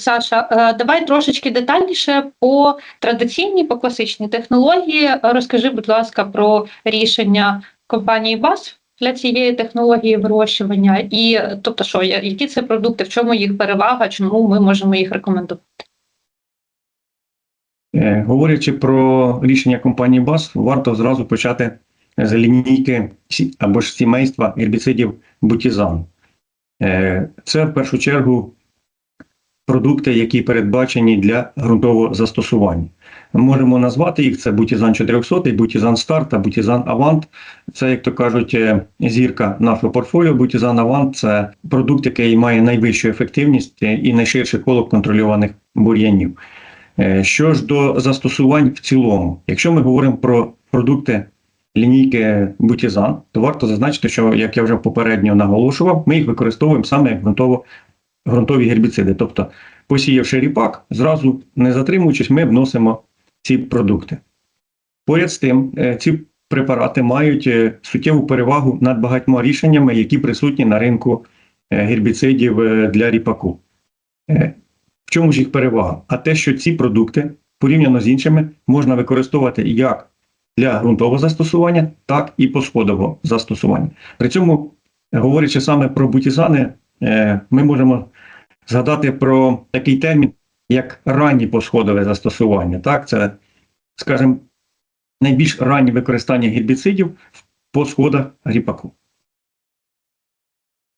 Саша, е, давай трошечки детальніше по традиційній, по класичній технології. Розкажи, будь ласка, про рішення компанії БАС для цієї технології вирощування, і тобто, що які це продукти, в чому їх перевага, чому ми можемо їх рекомендувати? Е, Говорячи про рішення компанії БАС, варто зразу почати з лінійки або ж сімейства гербіцидів бутізан. Е, Це в першу чергу продукти, які передбачені для ґрунтового застосування. Ми можемо назвати їх: це бутізан 400, бутізан Старт та бутізан Авант. Це, як то кажуть, е, зірка нашого портфоліо. Бутізан Авант це продукт, який має найвищу ефективність е, і найширше коло контрольованих бур'янів. Е, Що ж до застосувань в цілому, якщо ми говоримо про продукти лінійки бутізан, то варто зазначити, що як я вже попередньо наголошував, ми їх використовуємо саме як ґрунтово, ґрунтові гербіциди. Тобто, посіявши ріпак, зразу не затримуючись, ми вносимо ці продукти. Поряд з тим, е, ці препарати мають е, суттєву перевагу над багатьма рішеннями, які присутні на ринку е, гербіцидів для ріпаку. В чому ж їх перевага? А те, що ці продукти порівняно з іншими можна використовувати як для ґрунтового застосування, так і посходового застосування. При цьому, говорячи саме про бутізани, ми можемо згадати про такий термін, як раннє посходове застосування. Так, це, скажімо, найбільш раннє використання гербіцидів в посходах ріпаку.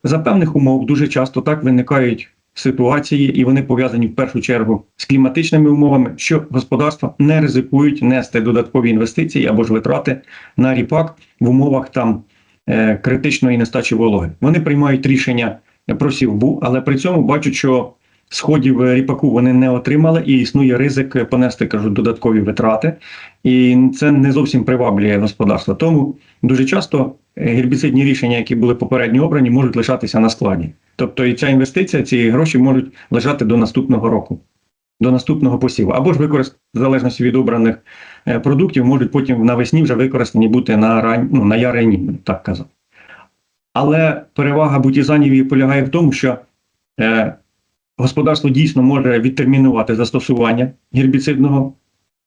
За певних умов дуже часто так виникають ситуації, і вони пов'язані в першу чергу з кліматичними умовами, що господарства не ризикують нести додаткові інвестиції або ж витрати на ріпак в умовах там е, критичної нестачі вологи. Вони приймають рішення про сівбу, але при цьому бачать, що сходів е, ріпаку вони не отримали, і існує ризик понести кажу, додаткові витрати, і це не зовсім приваблює господарство. Тому дуже часто е, гербіцидні рішення, які були попередньо обрані, можуть лишатися на складі. Тобто і ця інвестиція, ці гроші можуть лежати до наступного року, до наступного посіву. Або ж використ... в залежності від обраних е, продуктів, можуть потім навесні вже використані бути на рань... ну, на ярині, так казав. Але перевага бутізанів полягає в тому, що е, господарство дійсно може відтермінувати застосування гербіцидного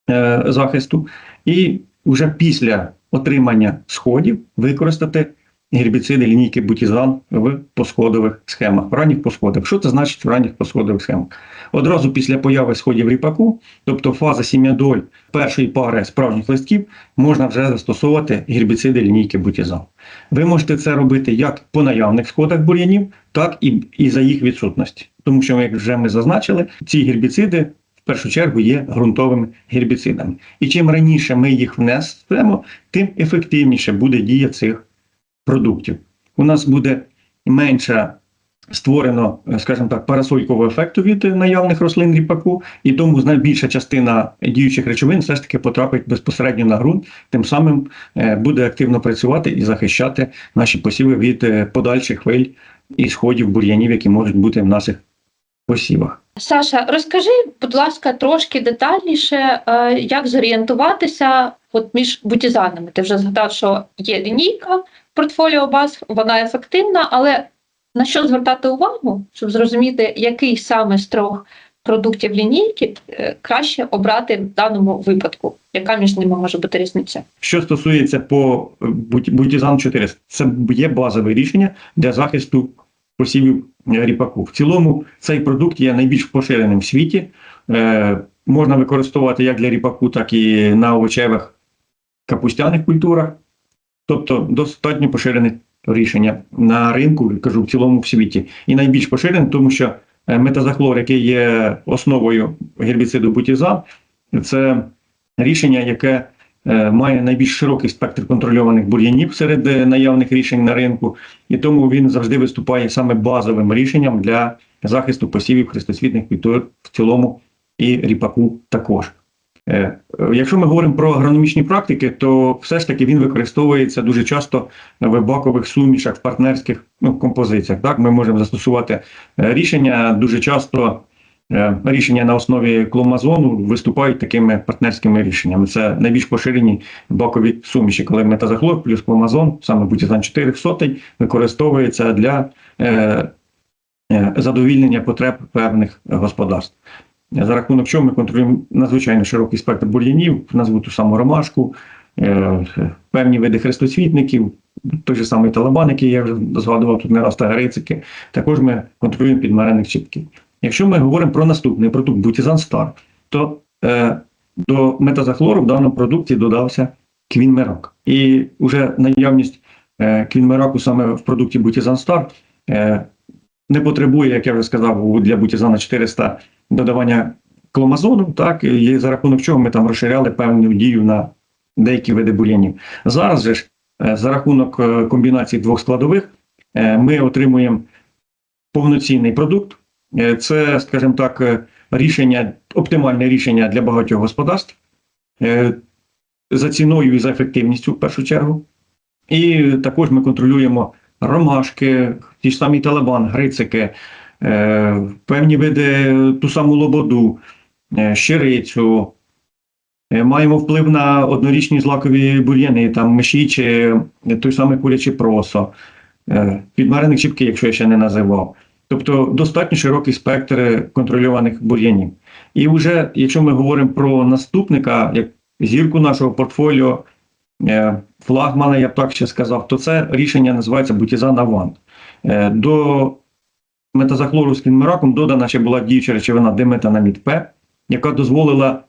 е, захисту, і вже після отримання сходів використати гербіциди лінійки бутізан в посходових схемах, в ранніх посходах. Що це значить в ранніх посходових схемах? Одразу після появи сходів ріпаку, тобто фаза сім'ядоль першої пари справжніх листків, можна вже застосовувати гербіциди лінійки бутізан. Ви можете це робити як по наявних сходах бур'янів, так і, і за їх відсутності. Тому що, як вже ми зазначили, ці гербіциди в першу чергу є ґрунтовими гербіцидами. І чим раніше ми їх внесемо, тим ефективніше буде дія цих продуктів. У нас буде менше створено, е, скажімо так, парасолькового ефекту від наявних рослин ріпаку, і тому найбільша частина діючих речовин все ж таки потрапить безпосередньо на ґрунт, тим самим е, буде активно працювати і захищати наші посіви від е, подальших хвиль і сходів бур'янів, які можуть бути в наших посівах. Саша, розкажи, будь ласка, трошки детальніше, як зорієнтуватися от між бутізанами. Ти вже згадав, що є лінійка портфоліо баз, вона ефективна, але на що звертати увагу, щоб зрозуміти, який саме з трьох продуктів лінійки е, краще обрати в даному випадку? Яка між ними може бути різниця? Що стосується по е, бут- бутізану 400, це є базове рішення для захисту посівів ріпаку. В цілому цей продукт є найбільш поширеним в світі. Е, можна використовувати як для ріпаку, так і на овочевих капустяних культурах. Тобто достатньо поширене рішення на ринку, кажу, в цілому в світі. І найбільш поширене, тому що е, метазахлор, який є основою гербіциду бутізан, це рішення, яке е, має найбільш широкий спектр контрольованих бур'янів серед е, наявних рішень на ринку, і тому він завжди виступає саме базовим рішенням для захисту посівів хрестоцвітних культур в цілому і ріпаку також. Е, Якщо ми говоримо про агрономічні практики, то все ж таки він використовується дуже часто в бакових сумішах, в партнерських ну, композиціях. Так, ми можемо застосувати е, рішення дуже часто. е, Рішення на основі кломазону виступають такими партнерськими рішеннями. Це найбільш поширені бакові суміші, коли метазахлор плюс кломазон, саме бутізан 400, використовується для задовільнення потреб певних господарств. За рахунок чого ми контролюємо надзвичайно широкий спектр бур'янів, назву ту саму ромашку, е, певні види хрестоцвітників, той же самий талабан, який я вже згадував тут не раз, та грицики. Також ми контролюємо підмарених чіпків. Якщо ми говоримо про наступний продукт Бутізан Стар, то е, до метазахлору в даному продукті додався квінмерак. І вже наявність е, квінмераку саме в продукті Бутізан Стар е, не потребує, як я вже сказав, для Бутізана 400 додавання кломазону, так, і за рахунок чого ми там розширяли певну дію на деякі види бур'янів. Зараз же ж е, за рахунок е, комбінації двох складових е, ми отримуємо повноцінний продукт. Це, скажімо так, рішення, оптимальне рішення для багатьох господарств за ціною і за ефективністю в першу чергу. І також ми контролюємо ромашки, ті ж самі талабан, грицики, певні види ту саму лободу, е, щирицю. Е, Маємо вплив на однорічні злакові бур'яни, там миші чи той самий курячий просо, е, підмарених чіпки, якщо я ще не називав. Тобто достатньо широкий спектр контрольованих бур'янів. І вже, якщо ми говоримо про наступника, як зірку нашого портфоліо, е, флагмана, я б так ще сказав, то це рішення називається Бутізан Авант. Е, До метазахлору з кінмераком додана ще була діюча речовина диметанамід П, яка дозволила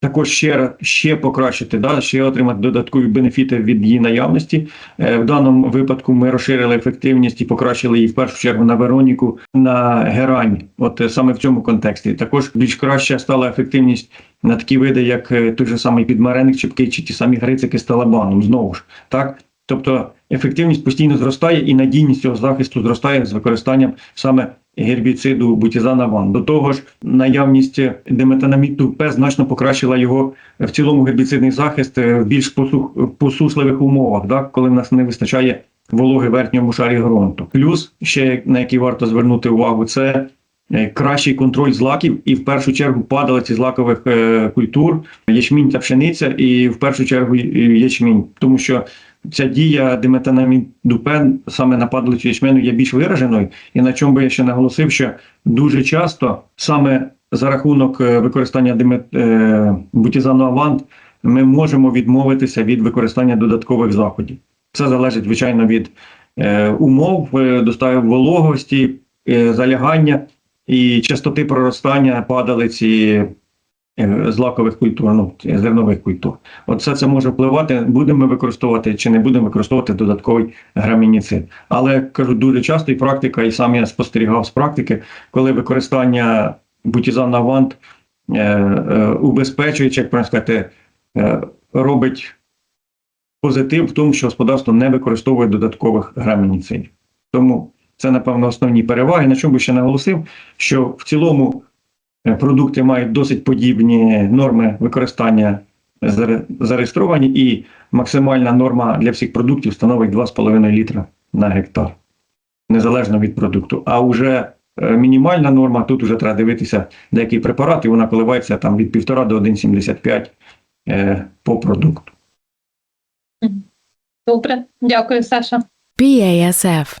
також ще, ще покращити, да, ще отримати додаткові бенефіти від її наявності. Е, В даному випадку ми розширили ефективність і покращили її в першу чергу на Вероніку, на Герань. От е, саме в цьому контексті. Також більш краща стала ефективність на такі види, як е, той же самий підмареник чіпки чи ті самі грицики з талабаном. Знову ж так. Тобто ефективність постійно зростає і надійність цього захисту зростає з використанням саме гербіциду бутізанаван. До того ж, наявність диметанаміту П значно покращила його в цілому гербіцидний захист е, в більш посух, посушливих умовах, так, коли в нас не вистачає вологи в верхньому шарі ґрунту. Плюс, ще на який варто звернути увагу, це е, кращий контроль злаків і в першу чергу падалиці злакових е, культур, ячмінь та пшениця, і в першу чергу ячмінь, тому що ця дія диметанаміду П саме на падалицю ячменю є більш вираженою, і на чому би я ще наголосив, що дуже часто саме за рахунок е, використання димет, е, бутізану авант ми можемо відмовитися від використання додаткових заходів. Це залежить, звичайно, від е, умов, е, достави вологості, е, залягання і частоти проростання падалиці е, злакових культур, ну, зернових культур. Все це може впливати, будемо використовувати чи не будемо використовувати додатковий грамініцид. Але кажу, дуже часто і практика, і сам я спостерігав з практики, коли використання бутізан авант е, е, убезпечує, як правильно сказати, е, робить позитив в тому, що господарство не використовує додаткових грамініцидів. Тому це, напевно, основні переваги. На чому би ще наголосив, що в цілому е, продукти мають досить подібні норми використання зареєстровані, і максимальна норма для всіх продуктів становить 2,5 літра на гектар, незалежно від продукту. А вже е, мінімальна норма, тут вже треба дивитися деякі препарати, вона коливається там від 1,5 до 1,75 е, по продукту. Добре, дякую, Саша. BASF.